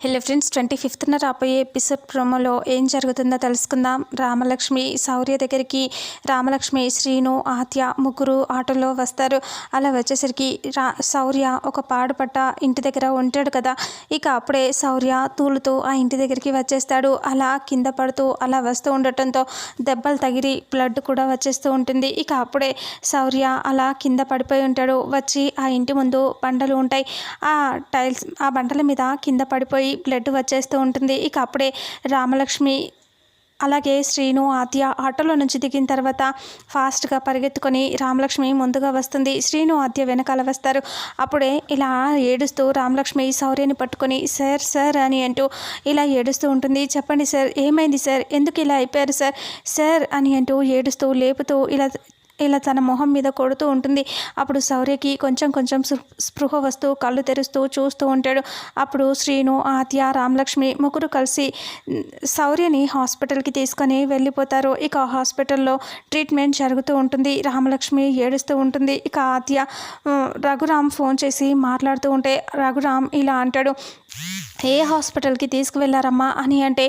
Hello friends twenty ఫిఫ్త్న రాబోయే episode ప్రోమోలో ఏం జరుగుతుందో తెలుసుకుందాం. రామలక్ష్మి శౌర్య దగ్గరికి రామలక్ష్మి శ్రీను ఆత్య ముగ్గురు ఆటోలో వస్తారు. అలా వచ్చేసరికి రా శౌర్య ఒక పాడుపట్ట ఇంటి దగ్గర ఉంటాడు కదా. ఇక అప్పుడే శౌర్య తూలుతూ ఆ ఇంటి దగ్గరికి వచ్చేస్తాడు. అలా కింద పడుతూ అలా వస్తూ ఉండటంతో దెబ్బలు తగిలి బ్లడ్ కూడా వచ్చేస్తూ ఉంటుంది. ఇక అప్పుడే శౌర్య అలా కింద పడిపోయి ఉంటాడు. వచ్చి ఆ ఇంటి ముందు బండలు ఉంటాయి. ఆ టైల్స్ ఆ బండల మీద కింద పడిపోయి బ్లడ్ వచ్చేస్తూ ఉంటుంది. ఇక అప్పుడే రామలక్ష్మి అలాగే శ్రీను ఆద్య ఆటోలో నుంచి దిగిన తర్వాత ఫాస్ట్గా పరిగెత్తుకొని రామలక్ష్మి ముందుగా వస్తుంది. శ్రీను ఆద్య వెనకాల వస్తారు. అప్పుడే ఇలా ఏడుస్తూ రామలక్ష్మి శౌర్యని పట్టుకొని సార్ సార్ అని అంటూ ఇలా ఏడుస్తూ ఉంటుంది. చెప్పండి సార్ ఏమైంది సార్? ఎందుకు ఇలా అయిపోయారు సార్? సార్ అని అంటూ ఏడుస్తూ లేపుతూ ఇలా ఇలా తన మొహం మీద కొడుతూ ఉంటుంది. అప్పుడు శౌర్యకి కొంచెం కొంచెం స్పృహ వస్తూ కళ్ళు తెరుస్తూ చూస్తూ ఉంటాడు. అప్పుడు శ్రీను ఆత్య రామలక్ష్మి ముగ్గురు కలిసి సౌర్యని శౌర్యని హాస్పిటల్కి తీసుకొని వెళ్ళిపోతారు. ఇక హాస్పిటల్లో ట్రీట్మెంట్ జరుగుతూ ఉంటుంది. రామలక్ష్మి ఏడుస్తూ ఉంటుంది. ఇక ఆత్య రఘురామ్ ఫోన్ చేసి మాట్లాడుతూ ఉంటే రఘురామ్ ఇలా అంటాడు ఏ హాస్పిటల్కి తీసుకువెళ్ళారమ్మా అని అంటే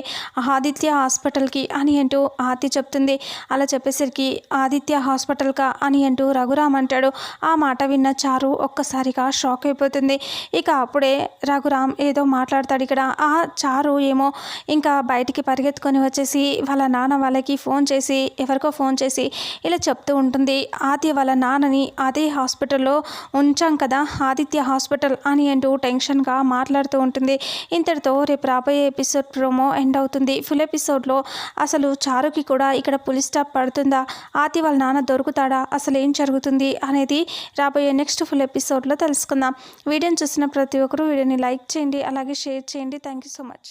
ఆదిత్య హాస్పిటల్కి అని అంటూ ఆతి చెప్తుంది. అలా చెప్పేసరికి ఆదిత్య హాస్పిటల్ హాస్పిటల్కా అని అంటూ రఘురామ్ అంటాడు. ఆ మాట విన్న చారు ఒక్కసారిగా షాక్ అయిపోతుంది. ఇక అప్పుడే రఘురామ్ ఏదో మాట్లాడతాడు ఇక్కడ. ఆ చారు ఏమో ఇంకా బయటికి పరిగెత్తుకొని వచ్చేసి వాళ్ళ నాన్న వాళ్ళకి ఫోన్ చేసి ఎవరికో ఫోన్ చేసి ఇలా చెప్తూ ఉంటుంది. ఆది వాళ్ళ నాన్నని అదే హాస్పిటల్లో ఉంచాం కదా ఆదిత్య హాస్పిటల్ అని అంటూ టెన్షన్గా మాట్లాడుతూ ఉంటుంది. ఇంతటితో రేపు రాబోయే ఎపిసోడ్ ప్రోమో ఎండ్ అవుతుంది. ఫుల్ ఎపిసోడ్లో అసలు చారుకి కూడా ఇక్కడ పులి స్టాప్ పడుతుందా? ఆది వాళ్ళ నాన్న దొరుకుతాడా అసలు ఏం జరుగుతుంది? అనేది రాబోయే నెక్స్ట్ ఫుల్ ఎపిసోడ్లో తెలుసుకుందాం. వీడియోని చూసిన ప్రతి ఒక్కరూ వీడియోని లైక్ చేయండి అలాగే షేర్ చేయండి. Thank you so much.